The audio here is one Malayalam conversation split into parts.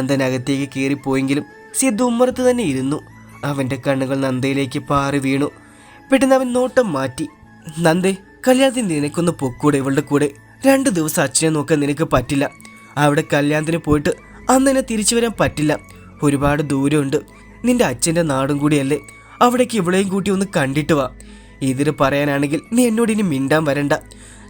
നന്ദൻ അകത്തേക്ക് കയറിപ്പോയെങ്കിലും സിദ്ധു ഉമ്മറത്ത് തന്നെ ഇരുന്നു. അവന്റെ കണ്ണുകൾ നന്ദയിലേക്ക് പാറി വീണു. പെട്ടെന്ന് അവൻ നോട്ടം മാറ്റി. നന്ദേ കല്യാണത്തിന് നിനക്കൊന്ന് പൊക്കൂടെ ഇവളുടെ കൂടെ. രണ്ട് ദിവസം അച്ഛനെ നോക്കാൻ നിനക്ക് പറ്റില്ല. അവിടെ കല്യാണത്തിന് പോയിട്ട് അന്ന് തന്നെ തിരിച്ചു വരാൻ പറ്റില്ല. ഒരുപാട് ദൂരമുണ്ട്. നിന്റെ അച്ഛന്റെ നാടും കൂടിയല്ലേ. അവിടേക്ക് ഇവളെയും കൂട്ടി ഒന്ന് കണ്ടിട്ട് വാ. ഇതിന് പറയാനാണെങ്കിൽ നീ എന്നോട് ഇനി മിണ്ടാൻ വരണ്ട.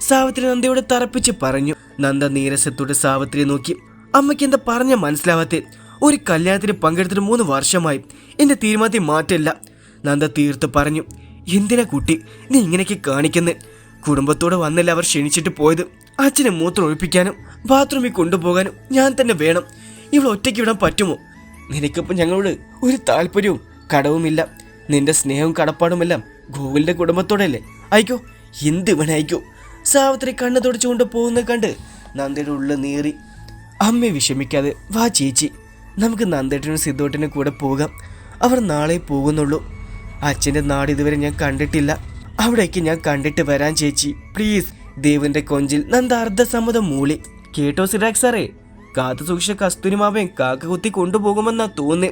സാവിത്രി നന്ദയോട് തറപ്പിച്ച് പറഞ്ഞു. നന്ദ നീരസത്തോട് സാവിത്രിയെ നോക്കി. അമ്മയ്ക്ക് എന്താ പറഞ്ഞ മനസ്സിലാവാത്തെ? ഒരു കല്യാണത്തിന് പങ്കെടുത്തിട്ട് മൂന്ന് വർഷമായി. എന്റെ തീരുമാനത്തിൽ മാറ്റില്ല നന്ദ തീർത്ത് പറഞ്ഞു എന്തിനാ കുട്ടി? നീ ഇങ്ങനെയൊക്കെ കാണിക്കുന്നത് കുടുംബത്തോടെ വന്നല്ല അവർ ക്ഷണിച്ചിട്ട് പോയത്. അച്ഛനെ മൂത്രം ഒഴിപ്പിക്കാനും ബാത്റൂമിൽ കൊണ്ടുപോകാനും ഞാൻ തന്നെ വേണം. ഇവൾ ഒറ്റയ്ക്ക് വിടാൻ പറ്റുമോ? നിനക്കിപ്പോൾ ഞങ്ങളോട് ഒരു താല്പര്യവും കടവുമില്ല. നിന്റെ സ്നേഹവും കടപ്പാടുമെല്ലാം ഗോകുലിന്റെ കുടുംബത്തോടെയല്ലേ അയക്കോ എന്ത് വേണേ അയക്കോ സാവിത്രി കണ്ണു തുടച്ചുകൊണ്ട് പോകുന്നത് കണ്ട് നന്ദിയുടെ ഉള്ളിൽ നീറി. അമ്മ വിഷമിക്കാതെ വാ ചേച്ചി നമുക്ക് നന്ദേട്ടനും സിദ്ധോട്ടനും കൂടെ പോകാം. അവർ നാളെ പോകുന്നുള്ളൂ. അച്ഛന്റെ നാട് ഇതുവരെ ഞാൻ കണ്ടിട്ടില്ല. അവിടേക്ക് ഞാൻ കണ്ടിട്ട് വരാൻ ചേച്ചി. പ്ലീസ് ദേവന്റെ കൊഞ്ചിൽ നന്ദ അർദ്ധസമ്മതം മൂളി. കേട്ടോ സിറാക് സാറേ കാത്തു സൂക്ഷിച്ച കസ്തൂരിമാവൻ കാക്ക കുത്തി കൊണ്ടുപോകുമെന്നാ തോന്നി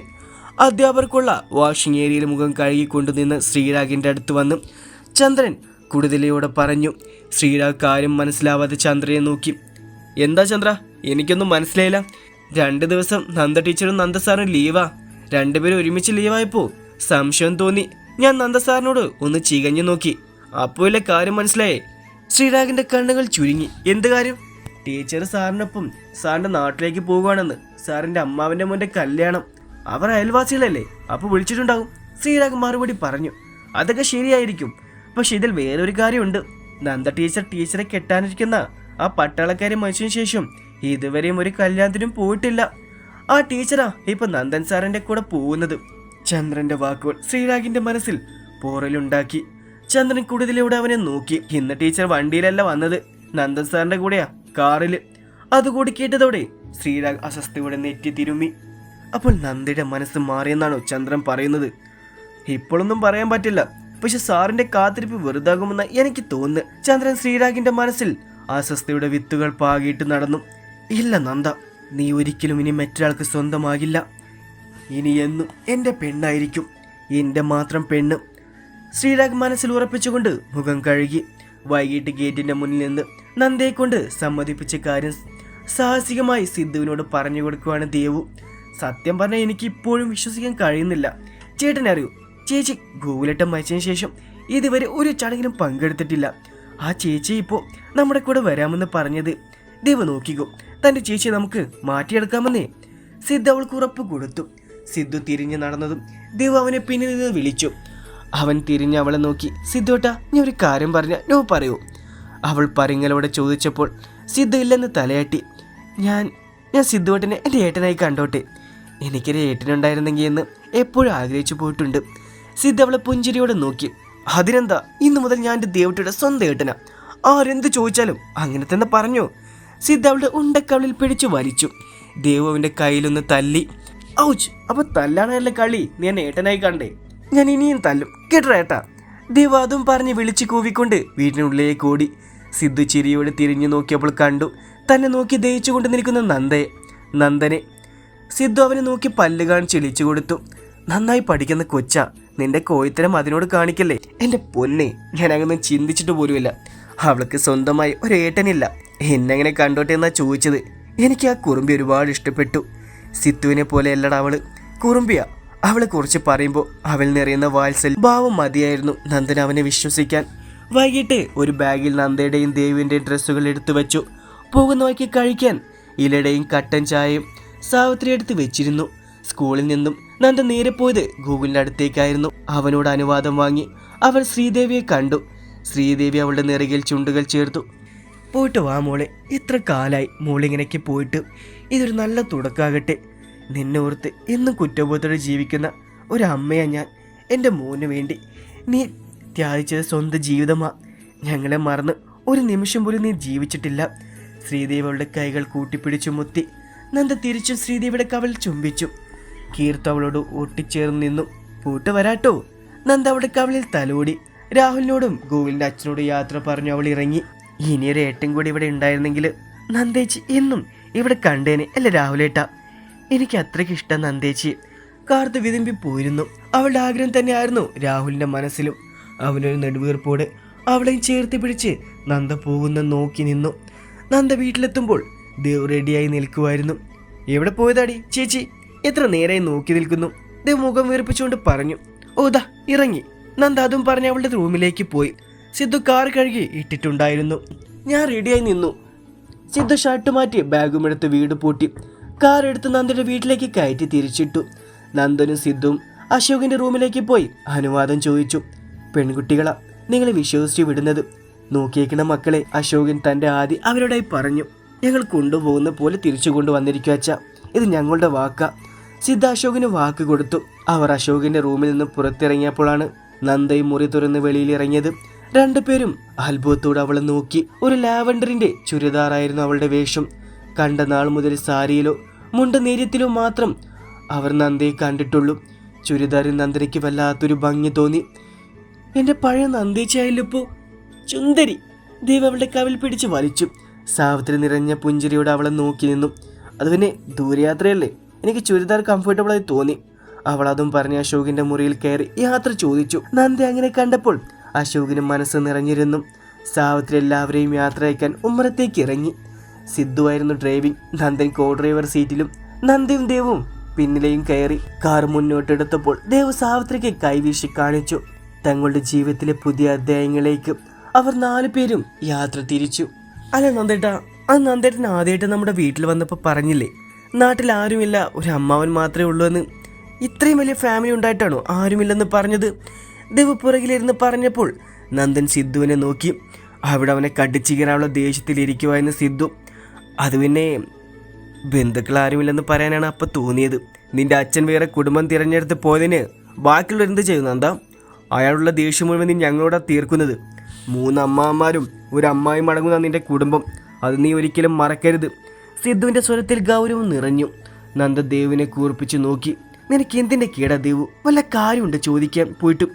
അധ്യാപകർക്കുള്ള വാഷിംഗ് ഏരിയയിൽ മുഖം കഴുകിക്കൊണ്ടു നിന്ന് ശ്രീരാഗിന്റെ അടുത്ത് വന്നു ചന്ദ്രൻ കുടുതലയോടെ പറഞ്ഞു. ശ്രീരാഗ് കാര്യം മനസ്സിലാവാതെ ചന്ദ്രനെ നോക്കി. എന്താ ചന്ദ്ര? എനിക്കൊന്നും മനസ്സിലായില്ല. രണ്ട് ദിവസം നന്ദ ടീച്ചറും നന്ദ സാറും ലീവാ. രണ്ടുപേരും ഒരുമിച്ച് ലീവായപ്പോ സംശയം തോന്നി. ഞാൻ നന്ദ സാറിനോട് ഒന്ന് ചികഞ്ഞു നോക്കി. അപ്പോയിലെ കാര്യം മനസ്സിലായേ? ശ്രീരാഗിന്റെ കണ്ണുകൾ ചുരുങ്ങി. എന്ത് കാര്യം? ടീച്ചർ സാറിനൊപ്പം സാറിന്റെ നാട്ടിലേക്ക് പോകുവാണെന്ന് സാറിന്റെ അമ്മാവിന്റെ മോന്റെ കല്യാണം. അവർ അയൽവാസികളല്ലേ? അപ്പൊ വിളിച്ചിട്ടുണ്ടാകും. ശ്രീരാഗ് മറുപടി പറഞ്ഞു. അതൊക്കെ ശരിയായിരിക്കും. പക്ഷെ ഇതിൽ വേറൊരു കാര്യമുണ്ട്. നന്ദ ടീച്ചർ ടീച്ചറെ കെട്ടാനിരിക്കുന്ന ആ പട്ടാളക്കാരെ മനുഷ്യന് ശേഷം ഇതുവരെയും ഒരു കല്യാണത്തിനും പോയിട്ടില്ല. ആ ടീച്ചറാ ഇപ്പൊ നന്ദൻ സാറിന്റെ കൂടെ പോകുന്നത്. ചന്ദ്രന്റെ വാക്കുകൾ ശ്രീരാഗിന്റെ മനസ്സിൽ പോറലുണ്ടാക്കി. ചന്ദ്രൻ കൂടുതലൂടെ അവനെ നോക്കി. ഇന്ന് ടീച്ചർ വണ്ടിയിലല്ല വന്നത്. നന്ദൻ സാറിന്റെ കൂടെയാ കാറിൽ. അതുകൂടി കേട്ടതോടെ ശ്രീരാഗ് അസ്വസ്ഥയോടെ നെറ്റി തിരുമ്മി. അപ്പോൾ നന്ദയുടെ മനസ്സ് മാറിയെന്നാണോ ചന്ദ്രൻ പറയുന്നത്? ഇപ്പോഴൊന്നും പറയാൻ പറ്റില്ല. പക്ഷെ സാറിന്റെ കാത്തിരിപ്പ് വെറുതാകുമെന്ന് എനിക്ക് തോന്നുന്നു ചന്ദ്രൻ ശ്രീരാഗിന്റെ മനസ്സിൽ അസ്വസ്ഥയുടെ വിത്തുകൾ പാകിയിട്ട് നടന്നു. ഇല്ല നന്ദ. നീ ഒരിക്കലും ഇനി മറ്റൊരാൾക്ക് സ്വന്തമാകില്ല. ഇനി എന്നും എന്റെ പെണ്ണായിരിക്കും. എന്റെ മാത്രം പെണ്ണ്. ശ്രീരാഗ് മനസ്സിൽ ഉറപ്പിച്ചുകൊണ്ട് മുഖം കഴുകി വൈകിട്ട് ഗേറ്റിന്റെ മുന്നിൽ നിന്ന് നന്ദയെ കൊണ്ട് സമ്മതിപ്പിച്ച കാര്യം സാഹസികമായി സിദ്ധുവിനോട് പറഞ്ഞു കൊടുക്കുവാണ് ദേവു. സത്യം പറഞ്ഞാൽ എനിക്ക് ഇപ്പോഴും വിശ്വസിക്കാൻ കഴിയുന്നില്ല. ചേട്ടൻ അറിയൂ ചേച്ചി ഗോകുലട്ടം മരിച്ചതിന് ശേഷം ഇതുവരെ ഒരു ചടങ്ങിനും പങ്കെടുത്തിട്ടില്ല. ആ ചേച്ചി ഇപ്പോൾ നമ്മുടെ കൂടെ വരാമെന്ന് പറഞ്ഞത് ദേവ് നോക്കിക്കോ. തന്റെ ചേച്ചിയെ നമുക്ക് മാറ്റിയെടുക്കാമെന്നേ. സിദ്ധു അവൾക്ക് ഉറപ്പ് കൊടുത്തു. സിദ്ധു തിരിഞ്ഞു നടന്നതും ദേവ് അവനെ പിന്നിൽ നിന്ന് വിളിച്ചു. അവൻ തിരിഞ്ഞ് അവളെ നോക്കി സിദ്ധോട്ട ഞാൻ ഒരു കാര്യം പറഞ്ഞ നോ പറയൂ. അവൾ പരിങ്ങലോടെ ചോദിച്ചപ്പോൾ സിദ്ധു ഇല്ലെന്ന് തലയാട്ടി ഞാൻ ഞാൻ സിദ്ധുവേട്ടനെ എന്റെ ഏട്ടനായി കണ്ടോട്ടെ. എനിക്കൊരു ഏട്ടനുണ്ടായിരുന്നെങ്കിൽ എന്ന് എപ്പോഴും ആഗ്രഹിച്ചു പോയിട്ടുണ്ട്. സിദ്ധു അവളെ പുഞ്ചിരിയോടെ നോക്കി അതിനെന്താ? ഇന്നു മുതൽ ഞാൻ എന്റെ ദേവട്ടിയുടെ സ്വന്തം ഏട്ടനാ. ആരെന്ത് ചോദിച്ചാലും അങ്ങനെ തന്നെ പറഞ്ഞു. സിദ്ധ അവളുടെ ഉണ്ടക്കവളിൽ പിടിച്ചു വലിച്ചു. ദേവു അവന്റെ കയ്യിലൊന്ന് തല്ലി. ഔച്ച് അപ്പൊ തല്ലാണല്ലേ കളി? നീ എന്നെ ഏട്ടനായി കണ്ടേ. ഞാൻ ഇനിയും തല്ലും. കേട്ടോ ഏട്ടാ. ദേവ അതും പറഞ്ഞ് വിളിച്ചു കൂവിക്കൊണ്ട് വീട്ടിനുള്ളിലേക്ക് ഓടി. സിദ്ധു ചിരിയോടെ തിരിഞ്ഞു നോക്കിയപ്പോൾ കണ്ടു. തന്നെ നോക്കി ദയിച്ചുകൊണ്ട് നിൽക്കുന്ന നന്ദയെ. നന്ദനെ. സിദ്ധു അവനെ നോക്കി പല്ല് കാണിച്ച് ഇളിച്ചു കൊടുത്തു. നന്നായി പഠിക്കുന്ന കൊച്ച. നിന്റെ കോയിത്തരം അതിനോട് കാണിക്കല്ലേ? എന്റെ പൊന്നെ. ഞാൻ അങ്ങനെ ചിന്തിച്ചിട്ട് പോലുമില്ല. അവൾക്ക് സ്വന്തമായി ഒരു ഏട്ടനില്ല എന്നെങ്ങനെ കണ്ടോട്ടെ എന്നാ ചോദിച്ചത്. എനിക്ക് ആ കുറുമ്പി ഒരുപാട് ഇഷ്ടപ്പെട്ടു. സിത്തുവിനെ പോലെ അല്ലടാ അവൾ. കുറുമ്പിയാ. അവളെ കുറിച്ച് പറയുമ്പോൾ അവൾ നിറയുന്ന വാത്സൽ ഭാവം മതിയായിരുന്നു നന്ദൻ അവനെ വിശ്വസിക്കാൻ. വൈകിട്ട് ഒരു ബാഗിൽ നന്ദയുടെയും ദേവിന്റെയും ഡ്രസ്സുകൾ എടുത്തു വെച്ചു. പോകുന്ന വഴിക്ക് കഴിക്കാൻ ഇലയുടെയും കട്ടൻ ചായയും സാവിത്രി എടുത്ത് വെച്ചിരുന്നു. സ്കൂളിൽ നിന്നും നന്ദ നേരെ പോയത് ഗൂഗിളിന്റെ അടുത്തേക്കായിരുന്നു. അവനോട് അനുവാദം വാങ്ങി അവൾ ശ്രീദേവിയെ കണ്ടു. ശ്രീദേവി അവളുടെ നിറകിൽ ചുണ്ടുകൾ ചേർത്തു. പോയിട്ട് വാ മോളെ ഇത്ര കാലായി മോളിങ്ങനെയൊക്കെ പോയിട്ട്. ഇതൊരു നല്ല തുടക്കാകട്ടെ. നിന്നെ ഓർത്ത് എന്നും കുറ്റബോധത്തോടെ ജീവിക്കുന്ന ഒരു അമ്മയാ ഞാൻ. എന്റെ മോന് വേണ്ടി നീ ത്യാഗിച്ചത് സ്വന്തം ജീവിതമാ. ഞങ്ങളെ മറന്ന് ഒരു നിമിഷം പോലും നീ ജീവിച്ചിട്ടില്ല. ശ്രീദേവി അവളുടെ കൈകൾ കൂട്ടിപ്പിടിച്ചു മുത്തി. നന്ദ തിരിച്ചും ശ്രീദേവിയുടെ കവൽ ചുംബിച്ചു. കീർത്തവളോട് ഒട്ടിച്ചേർന്ന് നിന്നു. പൂട്ട് വരാട്ടോ. നന്ദ അവളുടെ കവളിൽ തലോടി. രാഹുലിനോടും ഗോവിലിന്റെ അച്ഛനോടും യാത്ര പറഞ്ഞു അവൾ ഇറങ്ങി. ഇനിയൊരു ഏട്ടൻ കൂടി ഇവിടെ ഉണ്ടായിരുന്നെങ്കിൽ നന്ദേച്ചി എന്നും ഇവിടെ കണ്ടേനെ അല്ല രാഹുലേട്ട? എനിക്ക് അത്രയ്ക്ക് ഇഷ്ടം നന്ദേച്ചി കാർത്ത് വിതുമ്പി പോയിരുന്നു. അവളുടെ ആഗ്രഹം തന്നെയായിരുന്നു രാഹുലിന്റെ മനസ്സിലും. അവനൊരു നെടുവീർപ്പോട് അവളെയും ചേർത്ത് പിടിച്ച് നന്ദ പോകുന്ന നോക്കി നിന്നു. നന്ദ വീട്ടിലെത്തുമ്പോൾ ദേവ് റെഡിയായി നിൽക്കുമായിരുന്നു. എവിടെ പോയതാടി ചേച്ചി? എത്ര നേരായി നോക്കി നിൽക്കുന്നു. ദേവ് മുഖം വീർപ്പിച്ചുകൊണ്ട് പറഞ്ഞു. ഓ ദാ ഇറങ്ങി. നന്ദ അതും പറഞ്ഞ് അവളുടെ റൂമിലേക്ക് പോയി. സിദ്ധു കാർ കഴുകി ഇട്ടിട്ടുണ്ടായിരുന്നു. ഞാൻ റെഡിയായി നിന്നു. സിദ്ധു ഷർട്ട് മാറ്റി ബാഗും എടുത്ത് വീട് പൂട്ടി. കാർ എടുത്ത് നന്ദയുടെ വീട്ടിലേക്ക് കയറ്റി തിരിച്ചിട്ടു. നന്ദനും സിദ്ധുവും അശോകിന്റെ റൂമിലേക്ക് പോയി അനുവാദം ചോദിച്ചു. പെൺകുട്ടികളാ നിങ്ങളെ വിശ്വസിച്ച് വിടുന്നത്. നോക്കിയേക്കണ മക്കളെ അശോകൻ തന്റെ ആദി അവരോടായി പറഞ്ഞു. ഞങ്ങൾ കൊണ്ടുപോകുന്ന പോലെ തിരിച്ചു കൊണ്ടുവന്നിരിക്കുക അച്ഛ. ഇത് ഞങ്ങളുടെ വാക്ക. സിദ്ധ അശോകിന് വാക്ക് കൊടുത്തു. അവർ അശോകിന്റെ റൂമിൽ നിന്ന് പുറത്തിറങ്ങിയപ്പോഴാണ് നന്ദയും മുറി തുറന്ന് വെളിയിൽ ഇറങ്ങിയത് രണ്ടുപേരും അത്ഭുതത്തോട് അവളെ നോക്കി. ഒരു ലാവൻഡറിന്റെ ചുരിദാറായിരുന്നു അവളുടെ വേഷം. കണ്ട നാൾ മുതൽ സാരിയിലോ മുണ്ട നേര്യത്തിലോ മാത്രം അവർ നന്ദയെ കണ്ടിട്ടുള്ളൂ. ചുരിദാറിൽ നന്ദനയ്ക്ക് വല്ലാത്തൊരു ഭംഗി തോന്നി. എന്റെ പഴയ നന്ദേച്ചായല്ലപ്പോ ചുന്ദരി. ദേവ് അവളുടെ കവിൽ പിടിച്ച് വലിച്ചു. സാവിത്രി നിറഞ്ഞ പുഞ്ചിരിയോടെ അവളെ നോക്കി നിന്നു. അത് പിന്നെ ദൂരയാത്രയല്ലേ? എനിക്ക് ചുരിദാർ കംഫർട്ടബിളായി തോന്നി. അവൾ അതും പറഞ്ഞ് അശോകിന്റെ മുറിയിൽ കയറി യാത്ര ചോദിച്ചു. നന്ദി അങ്ങനെ കണ്ടപ്പോൾ അശോകിന് മനസ്സ് നിറഞ്ഞിരുന്നു. സാവിത്രി എല്ലാവരെയും യാത്ര അയക്കാൻ ഉമ്മറത്തേക്ക് ഇറങ്ങി. സിദ്ധുവായിരുന്നു ഡ്രൈവിംഗ് നന്ദൻ കോ ഡ്രൈവർ സീറ്റിലും നന്ദിയും ദേവും പിന്നിലെയും കയറി. കാർ മുന്നോട്ടെടുത്തപ്പോൾ ദേവ് സാവിത്രിക്ക് കൈവീശി കാണിച്ചു. തങ്ങളുടെ ജീവിതത്തിലെ പുതിയ അധ്യായങ്ങളിലേക്ക് അവർ നാലു പേരും യാത്ര തിരിച്ചു. അല്ല നന്ദേട്ടാ ആ നന്ദേട്ടൻ ആദ്യമായിട്ട് നമ്മുടെ വീട്ടിൽ വന്നപ്പോൾ പറഞ്ഞില്ലേ? നാട്ടിൽ ആരുമില്ല ഒരു അമ്മാവൻ മാത്രമേ ഉള്ളൂ എന്ന്. ഇത്രയും വലിയ ഫാമിലി ഉണ്ടായിട്ടാണോ ആരുമില്ലെന്ന് പറഞ്ഞത്? ദേവ് പുറകിലിരുന്ന് പറഞ്ഞപ്പോൾ നന്ദൻ സിദ്ധുവിനെ നോക്കി. അവിടെ അവനെ കടിച്ചിരിക്കാനുള്ള ദേഷ്യത്തിലിരിക്കുവായിരുന്നു സിദ്ധു. അത് പിന്നെ ബന്ധുക്കൾ ആരുമില്ലെന്ന് പറയാനാണ് അപ്പൊ തോന്നിയത്. നിന്റെ അച്ഛൻ വേറെ കുടുംബം തിരഞ്ഞെടുത്ത് പോയതിന് ബാക്കിയുള്ളവർ എന്ത് ചെയ്യുന്നു എന്താ അയാളുള്ള ദേഷ്യം മുഴുവൻ നീ ഞങ്ങളോടാ തീർക്കുന്നത്. മൂന്ന് അമ്മാമാരും ഒരു അമ്മായി മടങ്ങുന്ന നിന്റെ കുടുംബം. അത് നീ ഒരിക്കലും മറക്കരുത്. സിദ്ധുവിന്റെ സ്വരത്തിൽ ഗൗരവം നിറഞ്ഞു. നന്ദദേവിനെ കൂർപ്പിച്ച് നോക്കി. നിനക്ക് എന്തിന്റെ കേടാ ദേവു? വല്ല കാര്യമുണ്ട് ചോദിക്കാൻ പോയിട്ടും.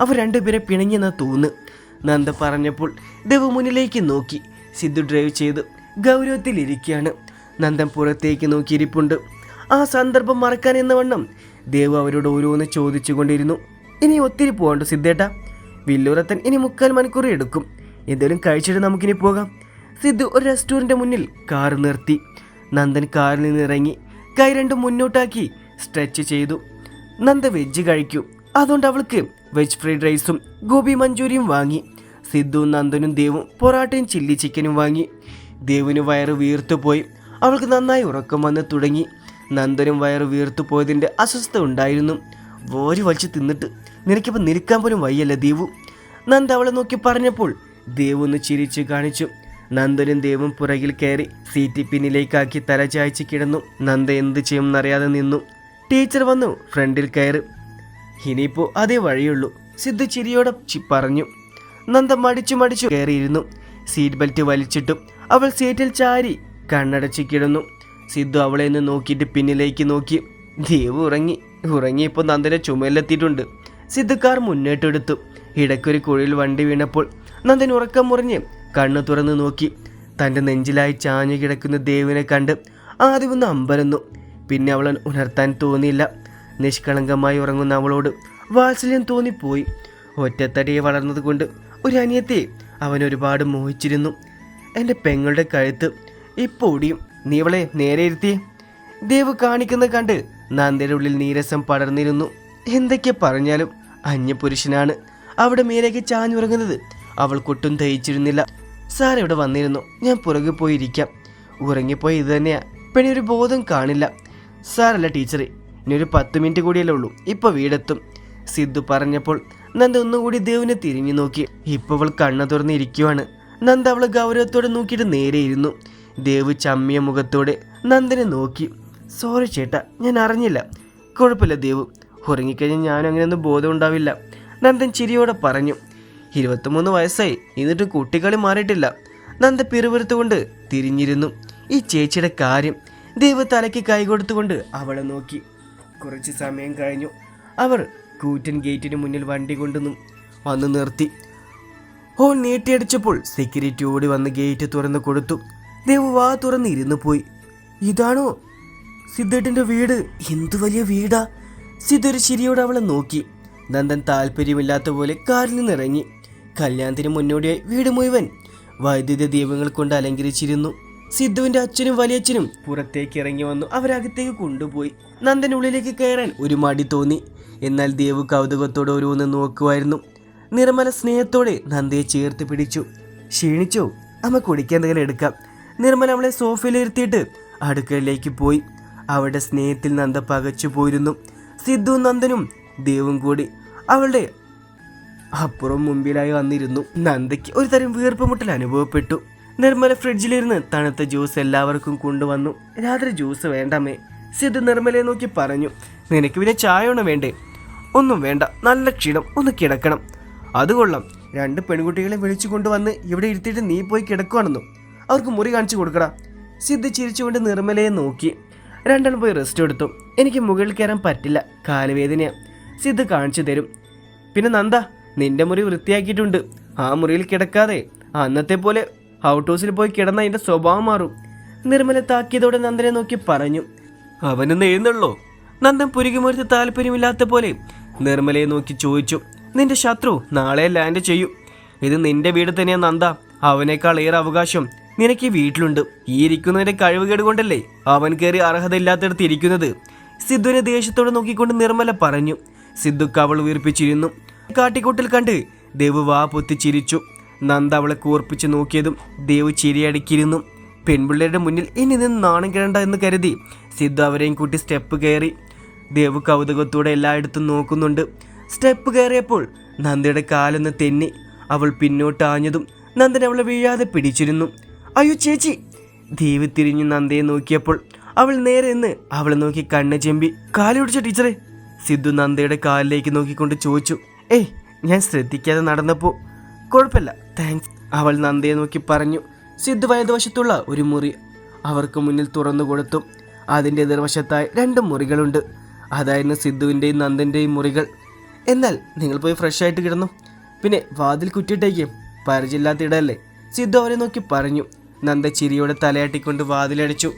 അവർ രണ്ടുപേരെ പിണങ്ങിയെന്നാ തോന്നുന്നു നന്ദ പറഞ്ഞപ്പോൾ ദേവു മുന്നിലേക്ക് നോക്കി. സിദ്ധു ഡ്രൈവ് ചെയ്ത് ഗൗരവത്തിലിരിക്കുകയാണ്. നന്ദൻ പുറത്തേക്ക് നോക്കിയിരിപ്പുണ്ട്. ആ സന്ദർഭം മറക്കാൻ എന്ന വണ്ണം ദേവു അവരോട് ഓരോന്ന് ചോദിച്ചുകൊണ്ടിരുന്നു. ഇനി ഒത്തിരി പോകണ്ട സിദ്ധേട്ട. വില്ലൂരത്തൻ ഇനി മുക്കാൽ മണിക്കൂർ എടുക്കും. എന്തെങ്കിലും കഴിച്ചിട്ട് നമുക്കിനി പോകാം. സിദ്ധു ഒരു റെസ്റ്റോറന്റ് മുന്നിൽ കാർ നിർത്തി. നന്ദൻ കാറിൽ നിന്ന് ഇറങ്ങി കൈ രണ്ടും മുന്നോട്ടാക്കി സ്ട്രെച്ച് ചെയ്തു. നന്ദ വെജ് കഴിക്കൂ. അതുകൊണ്ട് അവൾക്ക് വെജ് ഫ്രൈഡ് റൈസും ഗോപി മഞ്ചൂരിയും വാങ്ങി. സിദ്ധുവും നന്ദനും ദേവും പൊറാട്ടയും ചില്ലി ചിക്കനും വാങ്ങി. ദേവിന് വയറ് വീർത്തു പോയി. അവൾക്ക് നന്നായി ഉറക്കം വന്ന് തുടങ്ങി. നന്ദനും വയറ് വീർത്തു പോയതിന്റെ അസ്വസ്ഥ ഉണ്ടായിരുന്നു. ഓരി വലിച്ചു തിന്നിട്ട് നിനക്കിപ്പോൾ നിൽക്കാൻ പോലും വയ്യല്ല ദേവു? നന്ദ അവളെ നോക്കി പറഞ്ഞപ്പോൾ ദേവ് ഒന്ന് ചിരിച്ച് കാണിച്ചു. നന്ദനും ദേവും പുറകിൽ കയറി സീറ്റ് പിന്നിലേക്കാക്കി തല ചായ്ച്ച് കിടന്നു. നന്ദ എന്ത് ചെയ്യുമെന്നറിയാതെ നിന്നു. ടീച്ചർ വന്നു ഫ്രണ്ടിൽ കയറി. ഇനിയിപ്പോ അതേ വഴിയുള്ളൂ സിദ്ധു ചിരിയോടെ പറഞ്ഞു. നന്ദ മടിച്ചു മടിച്ചു കയറിയിരുന്നു. സീറ്റ് ബെൽറ്റ് വലിച്ചിട്ടും അവൾ സീറ്റിൽ ചാരി കണ്ണടച്ചു കിടന്നു. സിദ്ധു അവളെ ഒന്ന് നോക്കിയിട്ട് പിന്നിലേക്ക് നോക്കി. ദേവ് ഉറങ്ങി. ഉറങ്ങിയപ്പോൾ നന്ദനെ ചുമലിലെത്തിയിട്ടുണ്ട്. സിദ്ധുക്കാർ കാർ മുന്നോട്ടെടുത്തു ഇടയ്ക്കൊരു കുഴിയിൽ വണ്ടി വീണപ്പോൾ നന്ദൻ ഉറക്കം മുറിഞ്ഞ് കണ്ണു തുറന്ന് നോക്കി. തന്റെ നെഞ്ചിലായി ചാഞ്ഞു കിടക്കുന്ന ദേവിനെ കണ്ട് ആദ്യമൊന്ന് അമ്പരന്നു. പിന്നെ അവളെ ഉണർത്താൻ തോന്നിയില്ല. നിഷ്കളങ്കമായി ഉറങ്ങുന്ന അവളോട് വാത്സല്യം തോന്നിപ്പോയി. ഒറ്റത്തടിയെ വളർന്നതുകൊണ്ട് ഒരു അനിയത്തെ അവൻ ഒരുപാട് മോഹിച്ചിരുന്നു. എന്റെ പെങ്ങളുടെ കഴുത്ത് ഇപ്പോൾ ഒടിയും നീ അവളെ നേരെ ഇരുത്തി. ദേവ് കാണിക്കുന്നത് കണ്ട് നന്ദയുടെ ഉള്ളിൽ നീരസം പടർന്നിരുന്നു. എന്തൊക്കെ പറഞ്ഞാലും അന്യപുരുഷനാണ്. അവിടെ മേലേക്ക് ചാഞ്ഞുറങ്ങുന്നത് അവൾ അവൾക്കൊട്ടും തയ്ച്ചിരുന്നില്ല സാർ ഇവിടെ വന്നിരുന്നു. ഞാൻ പുറകെ പോയിരിക്കാം. ഉറങ്ങിപ്പോയി ഇത് തന്നെയാ. പെണ്ണി ഒരു ബോധം കാണില്ല. സാറല്ല ടീച്ചറെ ഇനി ഒരു പത്ത് മിനിറ്റ് കൂടിയല്ലേ ഉള്ളൂ. ഇപ്പൊ വീടെത്തും. സിദ്ധു പറഞ്ഞപ്പോൾ നന്ദ ഒന്നുകൂടി ദേവിനെ തിരിഞ്ഞു നോക്കി. ഇപ്പൊ അവൾ കണ്ണു തുറന്നിരിക്കുവാണ് നന്ദ അവളെ ഗൗരവത്തോടെ നോക്കിയിട്ട് നേരെ ഇരുന്നു. ദേവ് ചമ്മിയ മുഖത്തോടെ നന്ദനെ നോക്കി. സോറി ചേട്ടാ ഞാൻ അറിഞ്ഞില്ല. കുഴപ്പമില്ല ദേവ്. ഉറങ്ങിക്കഴിഞ്ഞാൽ ഞാനും അങ്ങനെയൊന്നും ബോധം ഉണ്ടാവില്ല. നന്ദൻ ചിരിയോടെ പറഞ്ഞു. ഇരുപത്തിമൂന്ന് വയസ്സായി. എന്നിട്ട് കുട്ടികളി മാറിയിട്ടില്ല. നന്ദ പിറുപിറുത്തുകൊണ്ട് തിരിഞ്ഞിരുന്നു. ഈ ചേച്ചിയുടെ കാര്യം ദേവ് തലയ്ക്ക് കൈകൊടുത്തുകൊണ്ട് അവളെ നോക്കി. കുറച്ച് സമയം കഴിഞ്ഞു. അവർ കൂറ്റൻ ഗേറ്റിന് മുന്നിൽ വണ്ടി കൊണ്ടു വന്ന് നിർത്തി. ഹോൺ നീട്ടിയടിച്ചപ്പോൾ സെക്യൂരിറ്റി ഓടി വന്ന് ഗേറ്റ് തുറന്ന് കൊടുത്തു. ദേവ് വാ തുറന്ന് ഇരുന്ന് പോയി. ഇതാണോ സിദ്ധേട്ടന്റെ വീട്? എന്തു വലിയ വീടാ? സിദ്ധ ഒരു അവളെ നോക്കി. നന്ദൻ താല്പര്യമില്ലാത്ത പോലെ കാറിൽ നിന്നിറങ്ങി കല്യാണത്തിന് മുന്നോടിയായി വീട് മുഴുവൻ. വൈദ്യുത ദീപങ്ങൾ കൊണ്ട് അലങ്കരിച്ചിരുന്നു. സിദ്ധുവിന്റെ അച്ഛനും വലിയച്ഛനും പുറത്തേക്ക് ഇറങ്ങി വന്നു അവരകത്തേക്ക് കൊണ്ടുപോയി. നന്ദൻ ഉള്ളിലേക്ക് കയറാൻ ഒരു മടി തോന്നി. എന്നാൽ ദേവ് കൗതുകത്തോടെ ഓരോന്ന് നോക്കുമായിരുന്നു. നിർമ്മല സ്നേഹത്തോടെ നന്ദയെ ചേർത്ത് പിടിച്ചു. ക്ഷീണിച്ചോ? അമ്മ കുടിക്കാൻ എന്തെങ്കിലും എടുക്കാം. നിർമ്മല അവളെ സോഫയിലിരുത്തിയിട്ട് അടുക്കളയിലേക്ക് പോയി. അവളുടെ സ്നേഹത്തിൽ നന്ദ പകച്ചു പോയിരുന്നു. സിദ്ധു നന്ദനും ദേവും കൂടി അവളുടെ അപ്പുറം മുമ്പിലായി വന്നിരുന്നു. നന്ദയ്ക്ക് ഒരു തരം വീർപ്പുമുട്ടൽ അനുഭവപ്പെട്ടു. നിർമ്മല ഫ്രിഡ്ജിലിരുന്ന് തണുത്ത ജ്യൂസ് എല്ലാവർക്കും കൊണ്ടുവന്നു. രാത്രി ജ്യൂസ് വേണ്ടമേ സിദ്ധു നിർമ്മലയെ നോക്കി പറഞ്ഞു നിനക്ക് പിന്നെ ചായ ഒന്നും വേണ്ടേ? ഒന്നും വേണ്ട നല്ല ക്ഷീണം ഒന്ന് കിടക്കണം. അത് കൊള്ളാം. രണ്ട് പെൺകുട്ടികളെ വിളിച്ചു കൊണ്ടുവന്ന് ഇവിടെ ഇരുത്തിയിട്ട് നീ പോയി കിടക്കുവാണെന്നു? അവർക്ക് മുറി കാണിച്ചു കൊടുക്കടാ. സിദ്ധു ചിരിച്ചുകൊണ്ട് നിർമ്മലയെ നോക്കി. രണ്ടെണ്ണം പോയി റെസ്റ്റ് എടുത്തു. എനിക്ക് മുകളിൽ കയറാൻ പറ്റില്ല. കാലുവേദനയാ. സിദ്ധു കാണിച്ചു തരും. പിന്നെ നന്ദ നിന്റെ മുറി വൃത്തിയാക്കിയിട്ടുണ്ട്. ആ മുറിയിൽ കിടക്കാതെ. അന്നത്തെ പോലെ ഔട്ട് ഹൗസിൽ പോയി കിടന്ന അതിന്റെ സ്വഭാവം മാറും. നിർമ്മല താക്കിയതോടെ നന്ദനെ നോക്കി പറഞ്ഞു. അവനൊന്ന് എഴുന്നള്ളോ നന്ദൻ പുരുകിമൊരുത്ത് താല്പര്യമില്ലാത്ത പോലെ നിർമ്മലയെ നോക്കി ചോദിച്ചു. നിന്റെ ശത്രു നാളെ ലാൻഡ് ചെയ്യും. ഇത് നിന്റെ വീട് തന്നെയാ നന്ദ. അവനേക്കാൾ ഏറെ അവകാശം നിനക്ക് ഈ വീട്ടിലുണ്ട്. ഈ ഇരിക്കുന്നതിന്റെ കഴിവുകേട് കൊണ്ടല്ലേ അവൻ കയറി അർഹതയില്ലാത്തടത്ത് ഇരിക്കുന്നത്? സിദ്ധുവിനെ ദേഷ്യത്തോടെ നോക്കിക്കൊണ്ട് നിർമ്മല പറഞ്ഞു. സിദ്ധു കവൾ വീർപ്പിച്ചിരുന്നു. കാട്ടിക്കൂട്ടിൽ കണ്ട് ദേവ് വാ പൊത്തി ചിരിച്ചു നന്ദ അവളെ കൂർപ്പിച്ച് നോക്കിയതും ദേവ് ചിരിയടക്കിയിരുന്നു പെൺപിള്ളേരുടെ മുന്നിൽ ഇനി നിന്ന് നാണം കിടണ്ട എന്ന് കരുതി സിദ്ധു അവരെയും കൂട്ടി സ്റ്റെപ്പ് കയറി. ദേവ് കൗതുകത്തോടെ എല്ലായിടത്തും നോക്കുന്നുണ്ട്. സ്റ്റെപ്പ് കയറിയപ്പോൾ നന്ദയുടെ കാലൊന്ന് തെന്നി. അവൾ പിന്നോട്ട് ആഞ്ഞതും നന്ദൻ അവളെ വീഴാതെ പിടിച്ചിരുന്നു. അയ്യോ ചേച്ചി ദേവ് തിരിഞ്ഞു നന്ദയെ നോക്കിയപ്പോൾ അവൾ നേരെ നിന്ന് അവളെ നോക്കി കണ്ണ് ചെമ്പി കാലി പിടിച്ച ടീച്ചറെ. സിദ്ധു നന്ദയുടെ കാലിലേക്ക് നോക്കിക്കൊണ്ട് ചോദിച്ചു ഏയ് ഞാൻ ശ്രദ്ധിക്കാതെ നടന്നപ്പോൾ കുഴപ്പമില്ല. താങ്ക്സ് അവൾ നന്ദയെ നോക്കി പറഞ്ഞു. സിദ്ധു വലതുവശത്തുള്ള ഒരു മുറി. അവർക്ക് മുന്നിൽ തുറന്നു കൊടുത്തു അതിന്റെ എതിർവശത്തായി രണ്ട് മുറികളുണ്ട്. അതായിരുന്നു സിദ്ധുവിന്റെയും നന്ദന്റെയും മുറികൾ. എന്നാൽ നിങ്ങൾ പോയി ഫ്രഷ് ആയിട്ട് കിടന്നു. പിന്നെ വാതിൽ കുറ്റിയിട്ടേക്ക്. പരിചയമില്ലാത്ത ഇടല്ലേ സിദ്ധു അവരെ നോക്കി പറഞ്ഞു. നന്ദ ചിരിയോടെ തലയാട്ടിക്കൊണ്ട് വാതിലടിച്ചു.